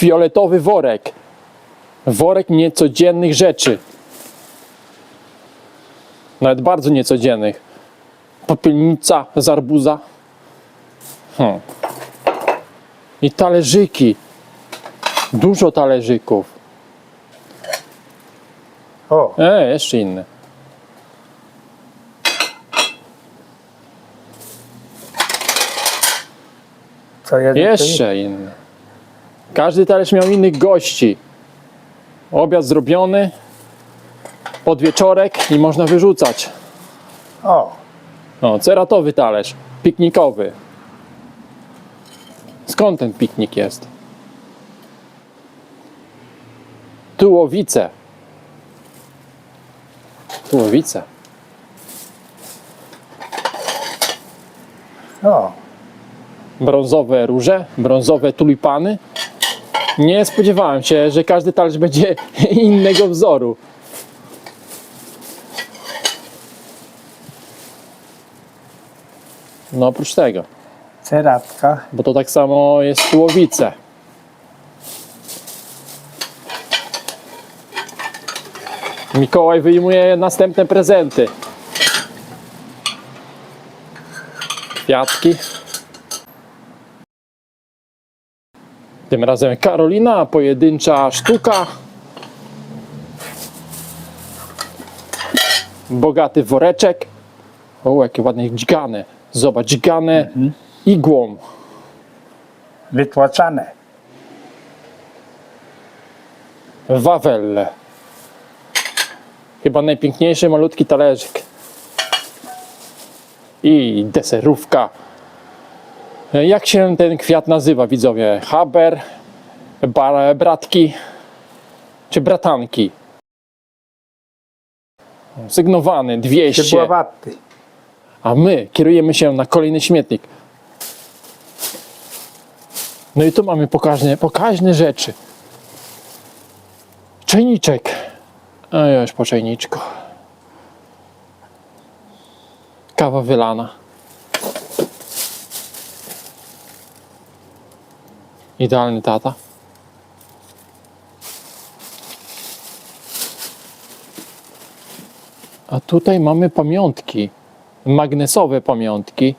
fioletowy worek. Worek niecodziennych rzeczy. Nawet bardzo niecodziennych. Popielnica z arbuza. Hmm. I talerzyki. Dużo talerzyków. O, E, jeszcze inne. co jeden, to Jeszcze inne. Każdy talerz miał innych gości. Obiad zrobiony, podwieczorek i można wyrzucać. O, No, ceratowy talerz, piknikowy. Skąd ten piknik jest? Tułowice. Tułowice. o, brązowe róże, brązowe tulipany. Nie spodziewałem się, że każdy talerz będzie innego wzoru. No oprócz tego, ceratka. bo to tak samo jest tułowice. Mikołaj wyjmuje następne prezenty. Kwiatki. Tym razem Karolina, pojedyncza sztuka. Bogaty woreczek. O, jakie ładne dźgane. Zobacz, dźgane igłą. Wytłaczane. Wawel. Chyba najpiękniejszy malutki talerzyk. I deserówka. Jak się ten kwiat nazywa, widzowie? Haber, bar, bratki czy bratanki? Sygnowany 200. Ciepławaty. A my kierujemy się na kolejny śmietnik. No i tu mamy pokaźne, pokaźne rzeczy. Czajniczek. A już po czajniczku. Kawa wylana. Idealny tata. A tutaj mamy pamiątki. Magnesowe pamiątki.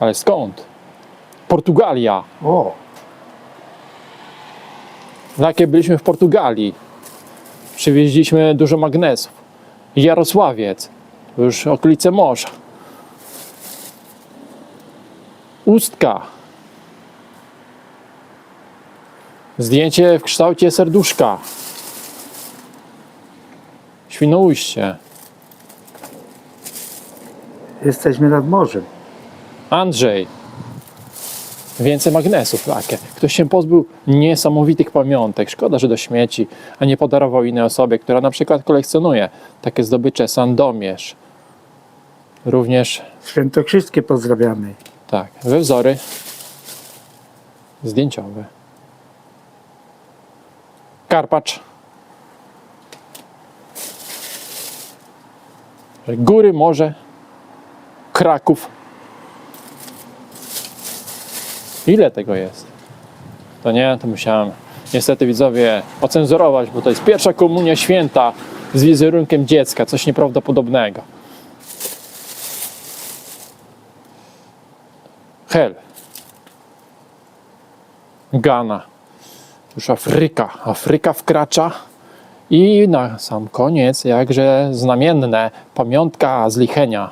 Ale skąd? Portugalia. O, Takie byliśmy w Portugalii. Przywieźliśmy dużo magnesów. Jarosławiec, już okolice morza. Ustka. Zdjęcie w kształcie serduszka. Świnoujście. jesteśmy nad morzem. Andrzej. Więcej magnesów takie. Ktoś się pozbył niesamowitych pamiątek. Szkoda, że do śmieci, a nie podarował innej osobie, która na przykład kolekcjonuje takie zdobycze Sandomierz. Również, Świętokrzyskie pozdrawiamy. tak, we wzory zdjęciowe. Karpacz. Góry, morze, Kraków. Ile tego jest? To nie, to musiałem niestety widzowie ocenzurować, bo to jest pierwsza komunia święta z wizerunkiem dziecka, coś nieprawdopodobnego. Hel. Ghana. Już Afryka. Afryka wkracza. I na sam koniec, jakże znamienne, pamiątka z Lichenia.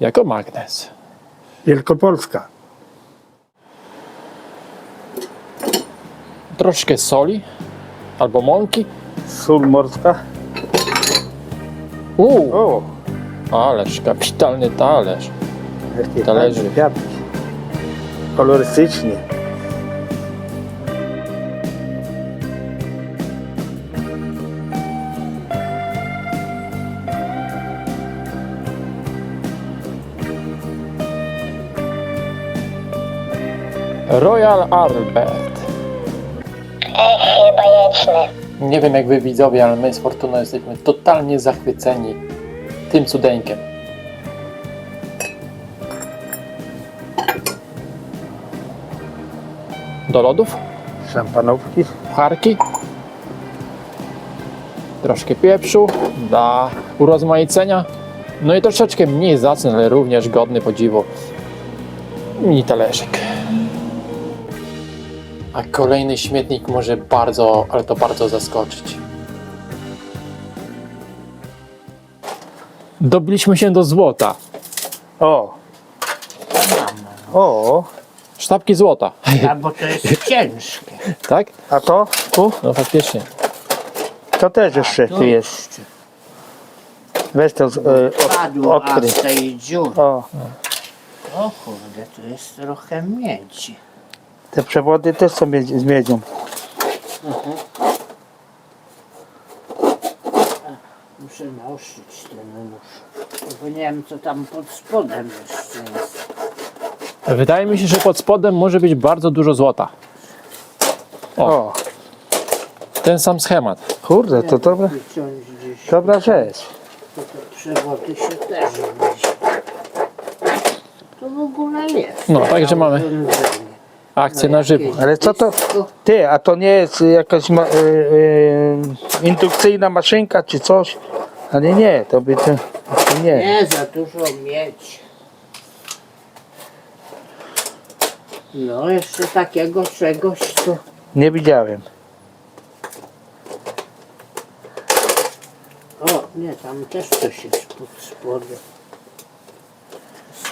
Jako magnes. Wielkopolska. troszkę soli albo mąki. Sól morska. Uuu, O, ależ kapitalny talerz. jakie Talerzyk. fajne kwiatki. Kolorystycznie. Royal Albert. Ech, bajeczne. Nie wiem jak wy widzowie, ale my z Fortuną jesteśmy totalnie zachwyceni tym cudeńkiem. do lodów, Szampanówki. pucharki, troszkę pieprzu dla urozmaicenia, no i troszeczkę mniej zacny, ale również godny podziwu mini talerzyk. A kolejny śmietnik może bardzo, ale to bardzo zaskoczyć. Dobiliśmy się do złota. O! O! Sztabki złota. A bo to jest ciężkie. Tak? A to? Tu? No faktycznie. To też jeszcze tu jest. Weź to z, e, od, Padło aż odkryj. z tej dziury. O, O kurde, tu jest trochę miedzi. Te przewody też są miedzi- z miedzią. Muszę naostrzyć ten nóż. Bo nie wiem co tam pod spodem jeszcze jest. Wydaje mi się, że pod spodem może być bardzo dużo złota. O. O, Ten sam schemat. kurde, to dobra, Wyciąć gdzieś. dobra rzecz. To te przewody się też widzi. To w ogóle jest. No, także mamy akcję No, na żywo. Ale co to? Ty, a to nie jest jakaś ma, e, e, indukcyjna maszynka czy coś? Ale nie, to by to, to nie. Nie, za dużo mieć. No, jeszcze takiego czegoś to... Nie widziałem. O, nie, tam też coś jest pod spodem.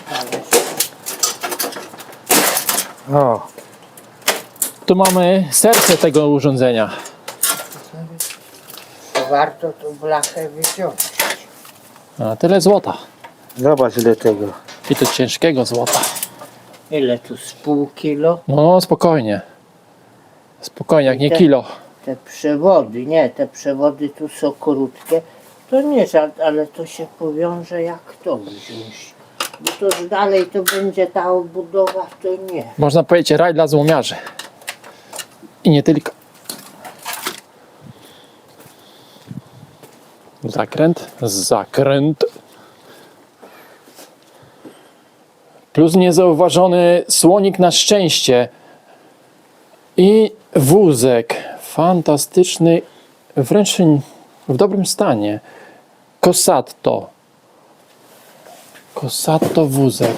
Ale O, Tu mamy serce tego urządzenia. warto tu blachę wyciąć. A tyle złota. zobacz ile tego. I to ciężkiego złota. Ile tu z pół kilo? No spokojnie. Spokojnie, jak nie Te- kilo. Te przewody, nie, te przewody tu są krótkie. To nie żart, ale to się powiąże jak to wziąć. Bo to już dalej to będzie ta obudowa, to nie. Można powiedzieć raj dla złomiarzy. I nie tylko. Zakręt, zakręt. Plus niezauważony słonik na szczęście. I wózek. Fantastyczny, wręcz w dobrym stanie. Kosatto. Kosatto wózek.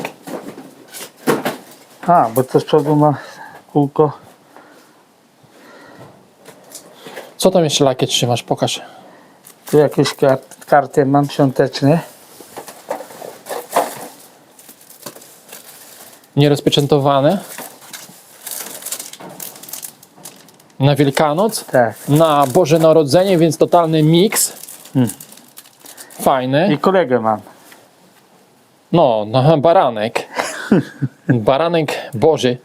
A, bo to z przodu ma kółko. Co tam jeszcze lakiet trzymasz? Pokaż. Tu jakieś kart, karty mam świąteczne. nierozpieczętowane na Wielkanoc, Tak. na Boże Narodzenie, więc totalny miks. Hmm. Fajny. I kolegę mam. No, na baranek. Baranek Boży.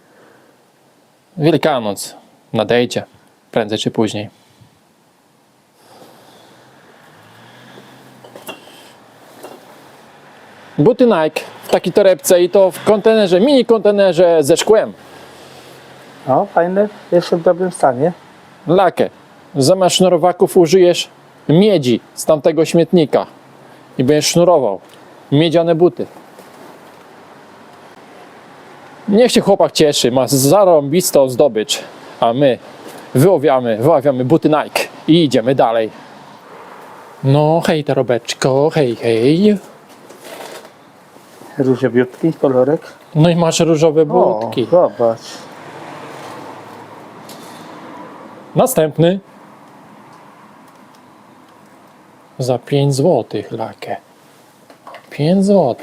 Wielkanoc. Nadejdzie. Prędzej czy później. Buty Nike w takiej torebce i to w kontenerze, mini kontenerze ze szkłem. O, fajne, jeszcze w dobrym stanie. lakę. Zamiast sznurowaków użyjesz miedzi z tamtego śmietnika i będziesz sznurował. Miedziane buty. Niech się chłopak cieszy, ma zarąbistą zdobycz, a my wyowiamy, wyławiamy buty Nike i idziemy dalej. No hej torobeczko, hej hej. Różowiutki kolorek. No i masz różowe O, butki. zobacz. Następny. Za 5 zł lakę. 5 zł.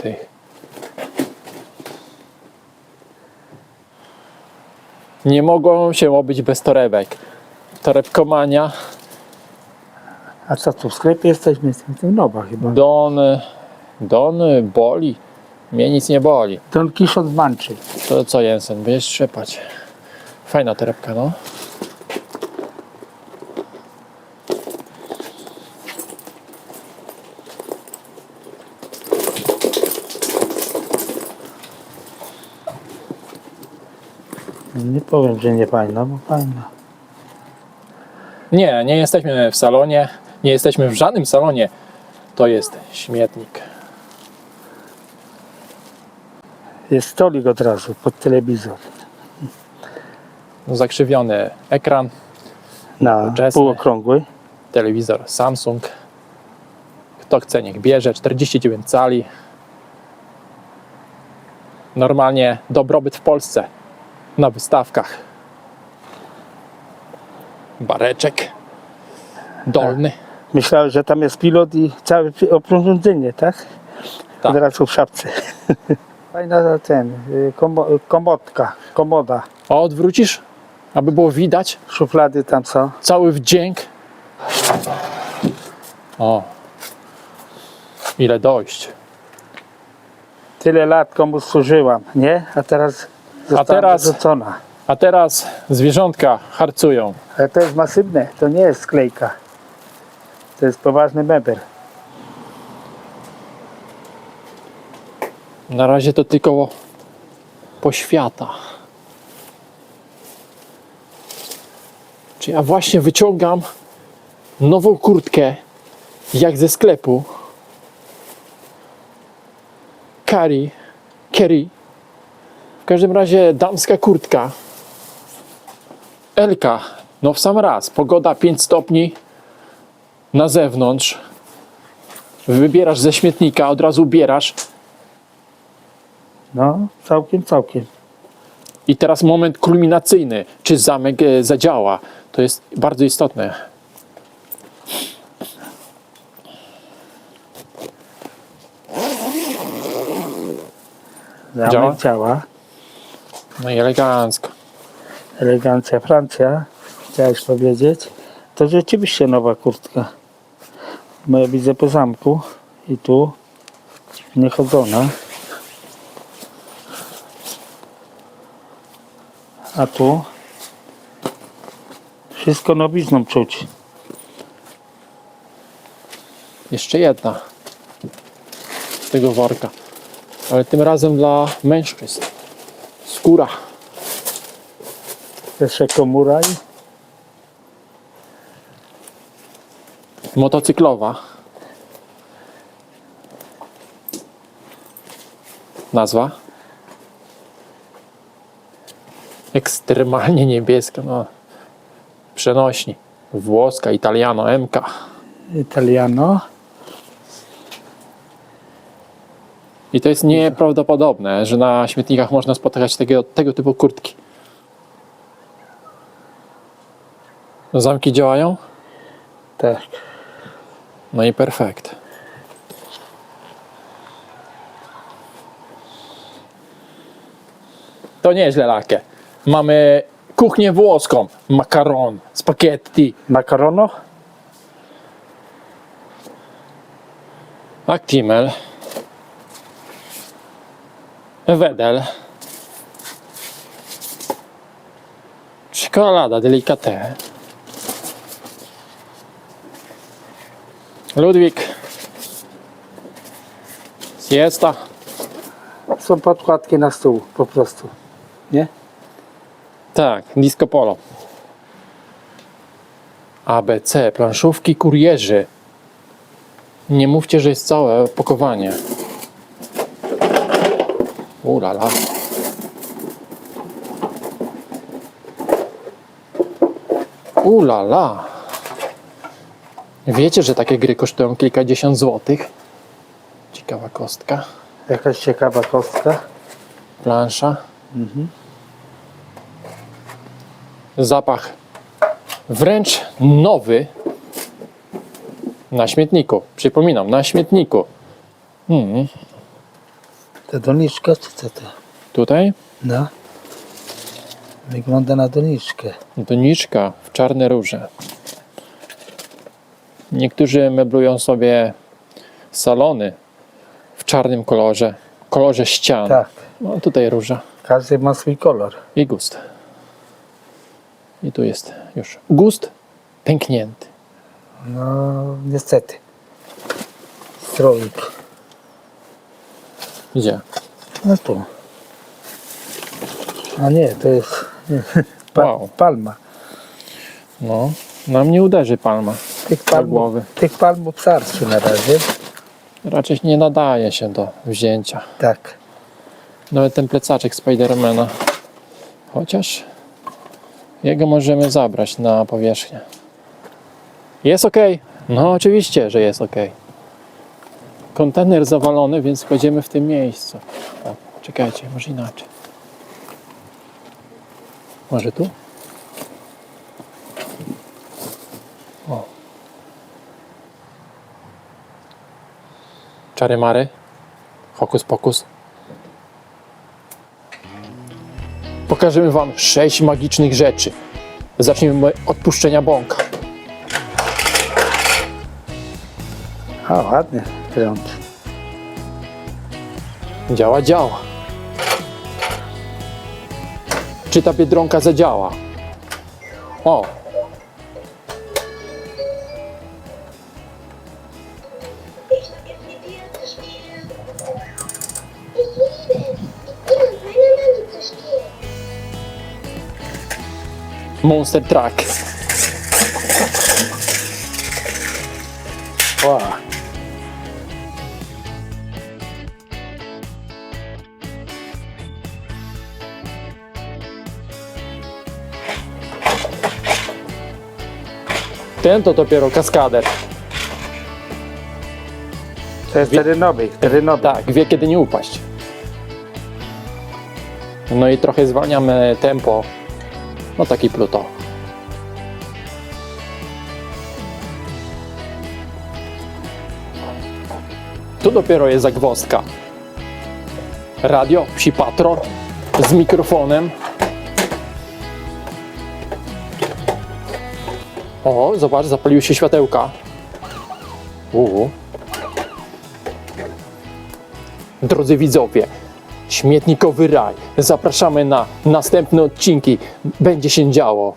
Nie mogą się obyć bez torebek. Torebkomania, A co tu w sklepie jesteśmy? Jestem w tym Nowa chyba. Don, Don boli. Mnie nic nie boli. Don Kiszot Manczy. To co Jensen, będziesz trzepać. Fajna torebka, no. Nie powiem, że nie fajna, bo fajna. Nie, nie jesteśmy w salonie. Nie jesteśmy w żadnym salonie. To jest śmietnik. Jest stolik od razu pod telewizor. zakrzywiony ekran, Na półokrągły. telewizor Samsung. Kto chce, niech bierze. 49 cali. Normalnie dobrobyt w Polsce. Na wystawkach. Bareczek. Dolny. Myślałem, że tam jest pilot i całe oprządzenie, tak? Tak. Od razu w szapce. Fajna ten, y, komo- komodka, komoda. A odwrócisz, aby było widać Szuflady tam są. cały wdzięk. O. Ile dojść. Tyle lat komu służyłam, nie? A teraz została teraz- wyrzucona. A teraz zwierzątka harcują. Ale to jest masywne, to nie jest sklejka. To jest poważny mebel. Na razie to tylko poświata. Czy ja właśnie wyciągam nową kurtkę, jak ze sklepu. Kari, Kerry. W każdym razie damska kurtka. Elka, no w sam raz. Pogoda 5 stopni na zewnątrz. Wybierasz ze śmietnika, od razu ubierasz. No, całkiem, całkiem. I teraz moment kulminacyjny. Czy zamek e, zadziała? To jest bardzo istotne. Zamek Działa? działa. No i elegancko. Elegancja Francja, chciałeś powiedzieć. To rzeczywiście nowa kurtka. Bo ja widzę po zamku i tu niechodzona. A tu wszystko nowizną czuć. Jeszcze jedna z tego worka. Ale tym razem dla mężczyzn. Skóra. Jeszcze komura i Motocyklowa. Nazwa? Ekstremalnie niebieska. No. Przenośni. Włoska, Italiano, MK. Italiano. I to jest nieprawdopodobne, że na śmietnikach można spotykać tego, tego typu kurtki. Zamki działają? Tak. No i perfekt. To nieźle lakie. Mamy kuchnię włoską, makaron, spaghetti, Makarono? Actimel, Wedel, czekolada delicate, Ludwik, siesta, Są podkładki na stół po prostu. Nie? tak, disco polo, ABC, planszówki kurierzy. Nie mówcie, że jest całe opakowanie. Ulala. Ulala. Wiecie, że takie gry kosztują kilkadziesiąt złotych? Ciekawa kostka. Jakaś ciekawa kostka. Plansza. Zapach wręcz nowy na śmietniku. Przypominam, na śmietniku. Mm. To doniczka czy co to? Tutaj No. Wygląda na doniczkę. doniczka w czarne róże. Niektórzy meblują sobie salony w czarnym kolorze, kolorze ścian. Tak. No tutaj róża Każdy ma swój kolor. i gust. I tu jest już gust pęknięty. No niestety. Stroik. Gdzie? No tu. A nie, to jest pa, Wow. palma. No, na mnie uderzy palma. Tych palmów, głowy. tych palmów starczy na razie. Raczej nie nadaje się do wzięcia. Tak. Nawet ten plecaczek Spidermana. Chociaż Jego możemy zabrać na powierzchnię. Jest ok? No oczywiście, że jest ok. Kontener zawalony, więc kładziemy w tym miejscu. O, czekajcie, może inaczej. Może tu? O. Czary mary? Hokus pokus? Pokażemy Wam sześć magicznych rzeczy. Zacznijmy od puszczenia bąka. A ładnie, prąd. Działa, działa. Czy ta biedronka zadziała? O, Monster Truck. Wow. Ten to dopiero kaskader. To jest terenowy, terenowy. Tak, wie kiedy nie upaść. No i trochę zwalniamy tempo. No taki pluto. Tu dopiero jest zagwozdka. Radio, psi patrol z mikrofonem. O, zobacz, zapaliły się światełka. Uuu. Drodzy widzowie, śmietnikowy raj. Zapraszamy na następne odcinki. Będzie się działo.